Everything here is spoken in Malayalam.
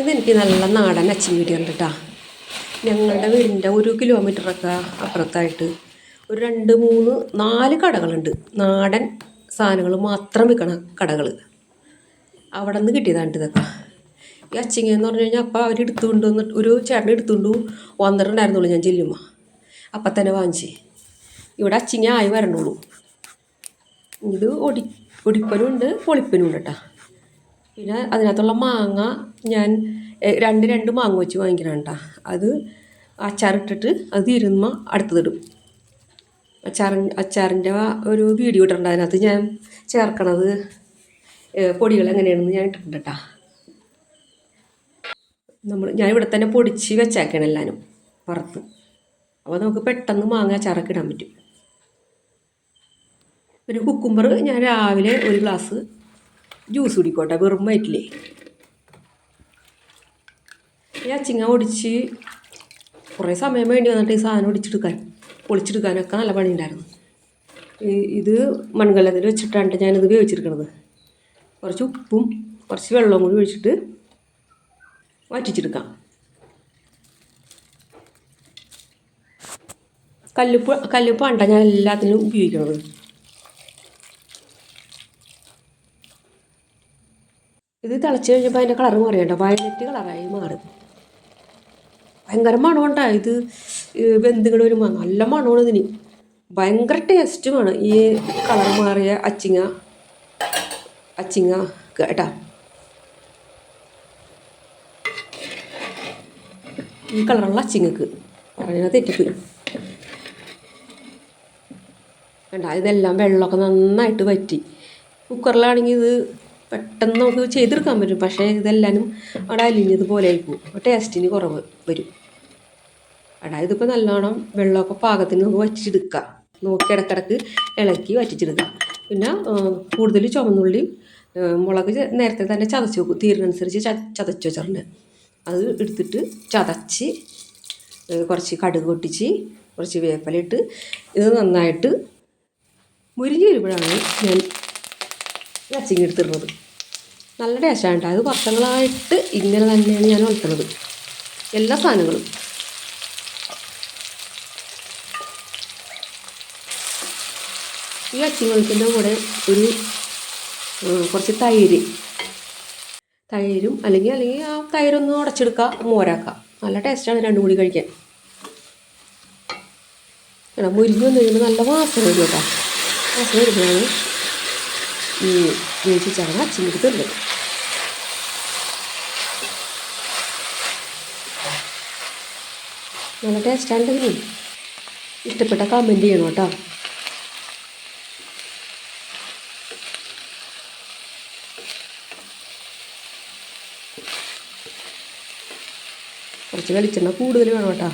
ഇതെനിക്ക് നല്ല നാടൻ അച്ചിങ് വീഡിയോണ്ട് കേട്ടോ ഞങ്ങളുടെ വീടിന്റെ ഒരു കിലോമീറ്ററൊക്കെ അപ്പുറത്തായിട്ട് ഒരു രണ്ട് മൂന്ന് നാല് കടകളുണ്ട്. നാടൻ സാധനങ്ങൾ മാത്രം വിൽക്കണ കടകൾ. അവിടെ നിന്ന് കിട്ടിയതാണ് ഇതൊക്കെ. ഈ അച്ചിങ്ങ എന്ന് പറഞ്ഞു കഴിഞ്ഞാൽ അപ്പം അവർ എടുത്തുകൊണ്ട് വന്നിട്ട് ഒരു ചേട്ടൻ എടുത്തുകൊണ്ട് വന്നിട്ടുണ്ടായിരുന്നുള്ളൂ ഞാൻ ചെല്ലുമ്പോൾ അപ്പം തന്നെ വാങ്ങിച്ച്. ഇവിടെ അച്ചിങ്ങ ആയി വരണുള്ളൂ. ഇത് ഒടി ഒടിപ്പനും ഉണ്ട് പൊളിപ്പനും ഉണ്ട് കേട്ടോ പിന്നെ അതിനകത്തുള്ള മാങ്ങ ഞാൻ രണ്ട് രണ്ട് മാങ്ങ വെച്ച് വാങ്ങിക്കണം കേട്ടോ. അത് അച്ചാറിട്ടിട്ട് അത് തീരുമ്പോൾ അടുത്തതിടും. അച്ചാർ അച്ചാറിന്റെ ഒരു വീഡിയോ ഇട്ടിട്ടുണ്ട് അതിനകത്ത്. ഞാൻ ചേർക്കണത് പൊടികൾ എങ്ങനെയാണെന്ന് ഞാൻ ഇട്ടിട്ടുണ്ട് കേട്ടോ. നമ്മൾ ഞാൻ ഇവിടെ തന്നെ പൊടിച്ച് വെച്ചേക്കണം എല്ലാവരും വറുത്ത്. അപ്പോൾ നമുക്ക് പെട്ടെന്ന് മാങ്ങ അച്ചാറൊക്കെ ഇടാൻ പറ്റും. ഒരു കുക്കുംബർ ഞാൻ രാവിലെ ഒരു ഗ്ലാസ് ജ്യൂസ് കുടിക്കോട്ടെ വെറും വയറ്റിലേ. ഈ അച്ചിങ്ങ ഒടിച്ച് കുറേ സമയം വേണ്ടി വന്നിട്ട് ഈ സാധനം ഒടിച്ചെടുക്കാൻ പൊളിച്ചെടുക്കാനൊക്കെ നല്ല പണിയുണ്ടായിരുന്നു. ഇത് മൺകലത്തിൽ വെച്ചിട്ടാണ് ഞാനിത് ഉപയോഗിച്ചിരിക്കുന്നത് കുറച്ച് ഉപ്പും കുറച്ച് വെള്ളവും കൂടി ഒഴിച്ചിട്ട് വറ്റിച്ചെടുക്കാം. കല്ലുപ്പ് കല്ലുപ്പാണ്ട ഞാൻ എല്ലാത്തിനും ഉപയോഗിക്കണത്. ഇത് തിളച്ച് കഴിഞ്ഞപ്പോൾ അതിന്റെ കളറ് മാറിയണ്ട വയലറ്റ് കളറായി മാറി. ഭയങ്കര മണമുണ്ടാ ഇത് വെന്തുകിട് വരുമ്പോൾ നല്ല മണമാണ് ഇതിന്. ഭയങ്കര ടേസ്റ്റുമാണ് ഈ കളർ മാറിയ അച്ചിങ്ങ അച്ചിങ്ങ കേട്ടാ ഈ കളറുള്ള അച്ചിങ്ങക്ക്. പറഞ്ഞാൽ തെറ്റിപ്പോയി. കണ്ട? ഇതെല്ലാം വെള്ളമൊക്കെ നന്നായിട്ട് വറ്റി. കുക്കറിലാണെങ്കിൽ ഇത് പെട്ടെന്ന് നമുക്ക് ചെയ്തെടുക്കാൻ പറ്റും. പക്ഷേ ഇതെല്ലാനും അവിടെ അലിഞ്ഞതുപോലെ ആയിപ്പോവും ടേസ്റ്റിന് കുറവ് വരും. അടാ ഇതിപ്പോൾ നല്ലോണം വെള്ളമൊക്കെ പാകത്തിന് നമുക്ക് വറ്റിച്ചെടുക്കാം. നോക്കി ഇടക്കിടക്ക് ഇളക്കി വറ്റിച്ചെടുക്കാം. പിന്നെ കൂടുതൽ ചുമന്നുള്ളിയും മുളക് നേരത്തെ തന്നെ ചതച്ച് വെക്കും. തീരിനനുസരിച്ച് ച ചതച്ച് വെച്ചിട്ടുണ്ട്. അത് എടുത്തിട്ട് ചതച്ച് കുറച്ച് കടുക് പൊട്ടിച്ച് കുറച്ച് വേപ്പലിട്ട് ഇത് നന്നായിട്ട് മുരിഞ്ഞ് വരുമ്പോഴാണ് ഞാൻ അച്ചിങ്ങി എടുത്തിടുന്നത്. നല്ല ടേസ്റ്റാണ് കേട്ടോ. അത് വർഷങ്ങളായിട്ട് ഇങ്ങനെ തന്നെയാണ് ഞാൻ വളർത്തുന്നത്. എല്ലാ സാധനങ്ങളും. ഈ അച്ചിങ്ങൾക്കിന്റെ കൂടെ ഒരു കുറച്ച് തൈര്. തൈരും അല്ലെങ്കിൽ അല്ലെങ്കിൽ ആ തൈരൊന്ന് ഉടച്ചെടുക്കുക മോരാക്കുക നല്ല ടേസ്റ്റാണ് രണ്ടും കൂടി കഴിക്കാൻ. മുരിഞ്ഞ് വന്നു കഴിയുമ്പോൾ നല്ല വാസന വരും കേട്ടോ. വാസന വരുമ്പോഴാണ് ఈ వేసి చాలా చిముకుతుంది നല്ല ടേസ്റ്റ് ഉണ്ടെങ്കിൽ ഇഷ്ടപ്പെട്ട കമന്റ് ചെയ്യണം കേട്ടോ. കുറച്ച് വെളിച്ചെണ്ണ കൂടുതൽ വേണം കേട്ടോ.